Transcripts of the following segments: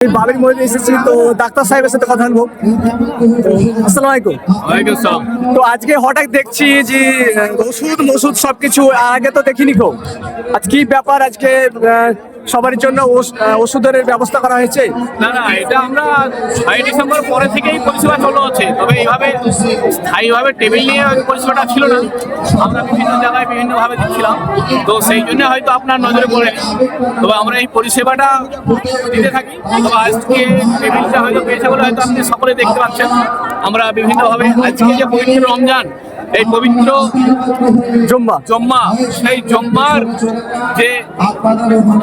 আমি বাবির মধ্যে এসেছি তো ডাক্তার সাহেবের সাথে কথা বলব। আসসালামু আলাইকুম। ওয়ালাইকুম আসসালাম তো আজকে হঠাৎ দেখছি যে ওষুধ মসুদ সবকিছু আগে তো দেখিনি কেউ আজ কি ব্যাপার আজকে সবার জন্য ওষ- ওষুধের ব্যবস্থা করা হয়েছে? না না এটা আমরা ছয় ডিসেম্বর পরে থেকেই পরিষেবা চালু আছে তবে এইভাবে স্থায়ীভাবে টেবিল নিয়ে পরিষেবাটা ছিল না। আমরা বিভিন্ন জায়গায় বিভিন্নভাবে দিচ্ছিলাম তো সেই জন্য হয়তো আপনার নজরে পড়ে। তবে আমরা এই পরিষেবাটা দিতে থাকি। আজকে টেবিলটা হয়তো পেয়েছে বলে হয়তো আপনি সকলে দেখতে পাচ্ছেন। আমরা বিভিন্নভাবে আজকে যে পবিত্র রমজান এই পবিত্র জম্মা। জম্মা সেই জম্মার যে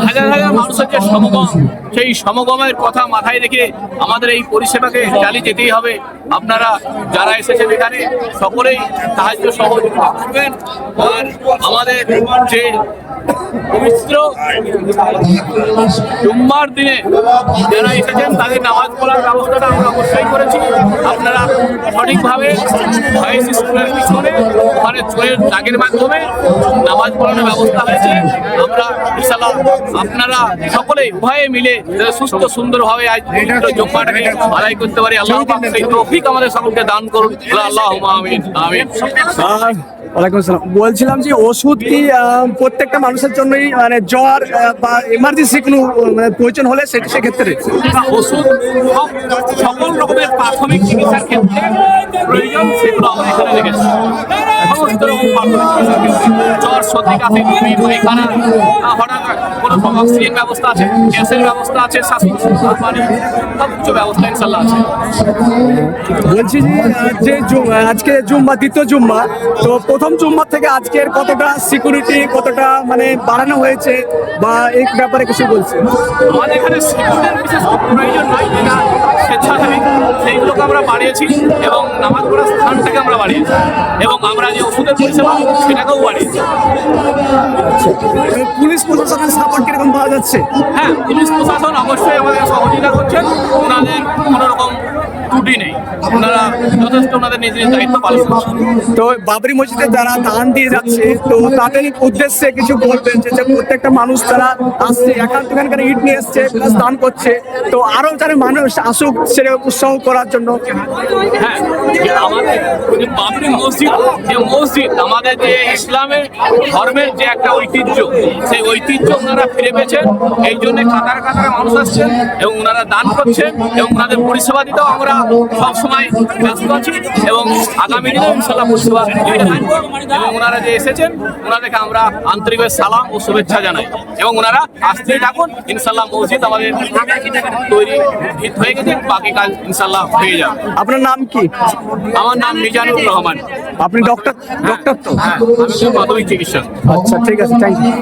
হাজার হাজার মানুষের যে সমাগম সেই সমাগমের কথা মাথায় রেখে আমাদের এই পরিষেবাকে চালিয়ে যেতেই হবে। আপনারা যারা এসেছেন এখানে সকলেই সাহায্য সহযোগিতা করবেন। আর আমাদের যে পবিত্র জুম্মার দিনে যারা এসেছেন, তাদের নামাজ পড়ার ব্যবস্থাটা আমরা অবশ্যই করেছি। আপনারা সঠিকভাবে ভয়েস স্কুলের পিছনে, ওখানে চোরের দাগের মাধ্যমে নামাজ পড়ানোর ব্যবস্থা হয়েছে। আমরা ইনশাল্লাহ আপনারা সকলেই উভয়ে মিলে সুস্থ সুন্দরভাবে আজ জুম্মাটাকে আদায় করতে পারি, আল্লাহ সেই তৌফিক আমাদের সকলকে দান করুন। আল্লাহ আমিন। আমিন। ওয়ালাইকুম আসসালাম। বলছিলাম যে ওষুধ কি প্রত্যেকটা মানুষের জন্যই মানে জ্বর বা এমার্জেন্সি কোনো মানে প্রয়োজন হলে সেক্ষেত্রে? ওষুধ সকল রকমের প্রাথমিক চিকিৎসার ক্ষেত্রে প্রয়োজন, সেগুলো আমরা এখানে রেখেছি সমস্ত রকম প্রাথমিক চিকিৎসার ক্ষেত্রে জ্বর সর্দি কাশি বমি পায়খানা হঠাৎ কোনো অক্সিজেন ব্যবস্থা আছে গ্যাসের ব্যবস্থা আছে শ্বাস পানি সব কিছু ব্যবস্থা ইনশাল্লাহ আছে। বলছি যে আজকে জুম্মা দ্বিতীয় জুম্মা তো প্রথম জুম্মা থেকে আজকের কতটা সিকিউরিটি কতটা মানে বাড়ানো হয়েছে বা এই ব্যাপারে কিছু বলছে আমাদের এখানে শিশুদের বিশেষ প্রয়োজন নয় যেটা স্বেচ্ছাসেবী সেইগুলোকে আমরা বাড়িয়েছি এবং নামাজ পড়ার স্থানটাকে আমরা বাড়িয়েছি। এবং আমরা যে ওষুধের পরিষেবা সেটাকেও বাড়িয়েছি। পুলিশ প্রশাসনের সাপোর্ট কীরকম পাওয়া যাচ্ছে? হ্যাঁ পুলিশ প্রশাসন অবশ্যই আমাদের সহযোগিতা করছেন ওনাদের কোনো রকম ত্রুটি নেই। ওনারা যথেষ্ট ওনাদের নিজ নিজ দায়িত্ব পালন করছেন তো বাবরি মসজিদে যারা দান দিয়ে যাচ্ছে তো তাদের উদ্দেশ্যে কিছু বলবেন যে প্রত্যেকটা মানুষ তারা আসছে একান্ত ইট নিয়ে এসছে দান করছে। তো আরও যারা মানুষ আসুক সেটা উৎসাহ করার জন্য হ্যাঁ মসজিদ আমাদের যে ইসলামের ধর্মের যে একটা ঐতিহ্য, সেই ঐতিহ্য ওনারা ফিরে এই জন্য মানুষ ওনারা দান করছেন এবং ওনাদের পরিষেবা দিতেও আমরা সবসময় এবং এবং ওনারা যে এসেছেন, ওনাদেরকে আমরা সালাম ও শুভেচ্ছা জানাই। এবং ওনারা আসতেই থাকুন ইনশাল্লাহ মসজিদ আমাদের তৈরি হয়ে গেছে, বাকি কাজ ইনশাল্লাহ হয়ে আপনার নাম কি? আমার নাম মিজানুর রহমান। আপনি ডক্টর ডক্টর তো? হ্যাঁ মাধ্যমিক চিকিৎসক। আচ্ছা ঠিক আছে থ্যাংক ইউ